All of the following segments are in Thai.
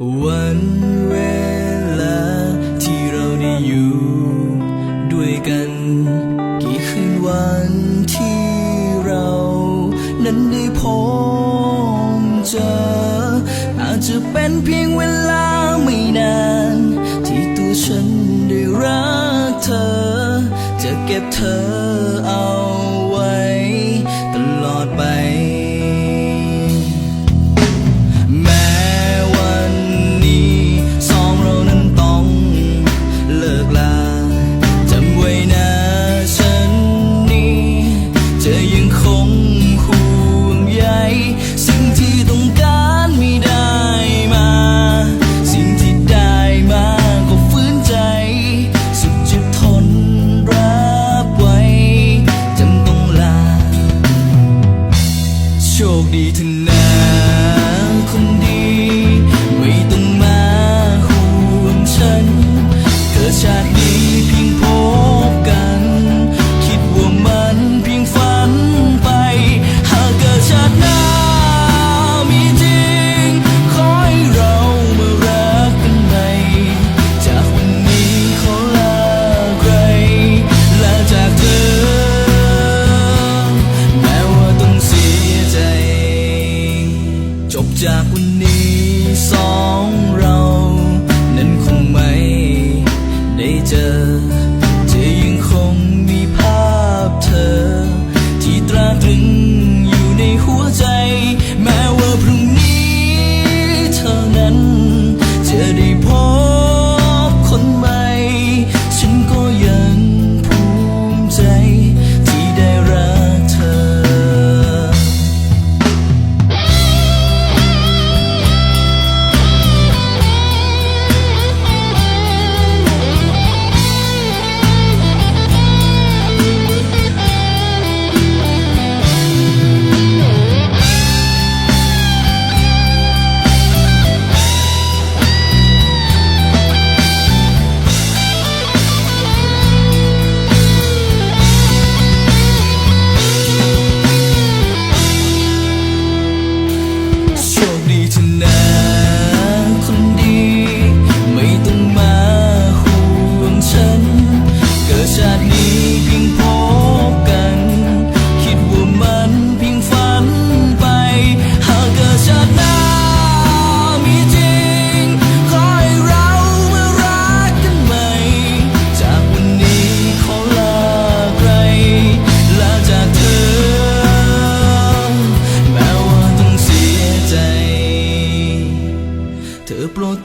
วันเวลาที่เราได้อยู่ด้วยกัน กี่คืนวันที่เรา นั้นได้พบเจอ อาจจะเป็นเพียงเวลาไม่นาน ที่ตัวฉันได้รักเธอ จะเก็บเธอเอา คดีเถอะนะคนดี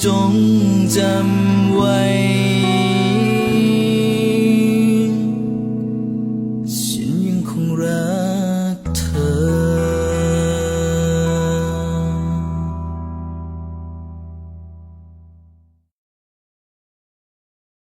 จงจำไว้